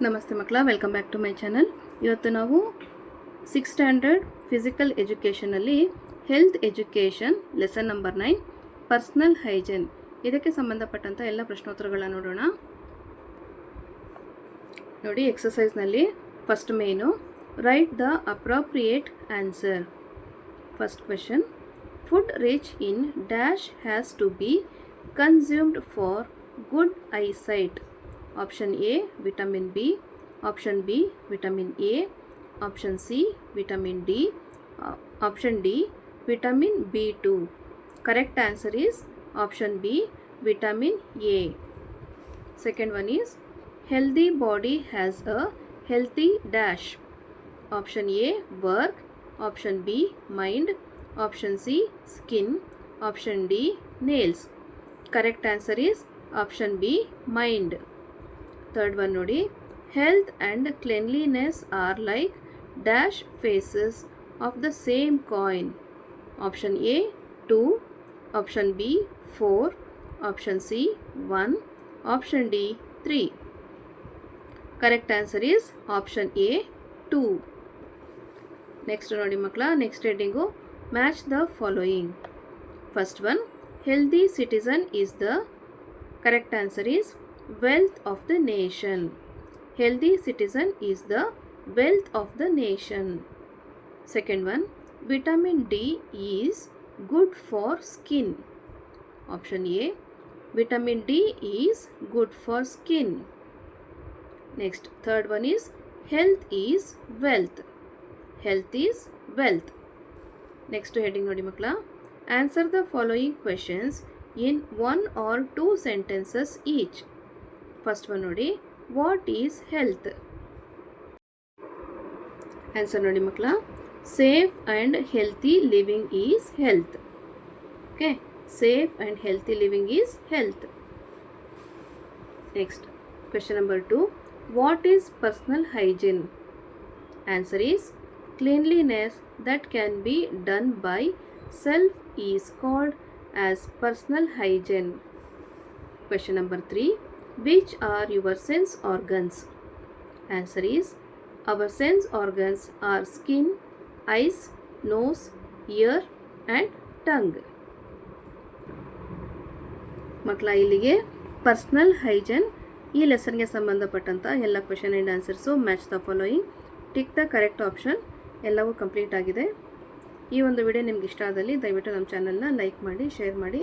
ನಮಸ್ತೆ ಮಕ್ಕಳ welcome back to my channel ಇವತ್ತು ನಾವು six standard physical ಎಜುಕೇಷನಲ್ಲಿ health education lesson number nine personal hygiene ಇದಕ್ಕೆ ಸಂಬಂಧಪಟ್ಟಂಥ ಎಲ್ಲ ಪ್ರಶ್ನೋತ್ತರಗಳನ್ನ ನೋಡೋಣ. ನೋಡಿ ಎಕ್ಸಸೈಸ್ನಲ್ಲಿ first main write the appropriate answer first question food rich in dash has to be consumed for good eyesight option A, vitamin B, option B, vitamin A, option C, vitamin D option D, vitamin B two. Correct answer is option B vitamin A second one is healthy body has a healthy dash option A work option B mind option C skin option D nails correct answer is option B mind third one ನೋಡಿ. Health and cleanliness are like dash faces of the same coin option A two option B four option C one option D three correct answer is option A two next ನೋಡಿ ಮಕ್ಕಳ next heading match the following first one healthy citizen is the correct answer is wealth of the nation healthy citizen is the wealth of the nation second one vitamin D is good for skin option A vitamin D is good for skin next third one is health is wealth health is wealth next heading ನೋಡಿ ಮಕ್ಕಳ answer the following questions in one or two sentences each first one ನೋಡಿ what is health answer ನೋಡಿ ಮಕ್ಕಳ safe and healthy living is health okay safe and healthy living is health next question number two what is personal hygiene answer is cleanliness that can be done by self is called as personal hygiene. Question number 3 Which are your sense organs? Answer is Our sense organs are skin, eyes, nose, ear, and tongue. ಮಕ್ಕಳ ಇಲ್ಲಿಗೆ personal ಹೈಜನ್ ಈ ಲೆಸನ್ಗೆ ಸಂಬಂಧಪಟ್ಟಂಥ ಎಲ್ಲ question and answers match the following tick the correct option ಎಲ್ಲವೂ complete ಆಗಿದೆ ಈ ಒಂದು ವಿಡಿಯೋ ನಿಮ್ಗೆ ಇಷ್ಟ ಆದಲ್ಲಿ ದಯವಿಟ್ಟು ನಮ್ಮ ಚಾನಲ್ನ ಲೈಕ್ ಮಾಡಿ ಶೇರ್ ಮಾಡಿ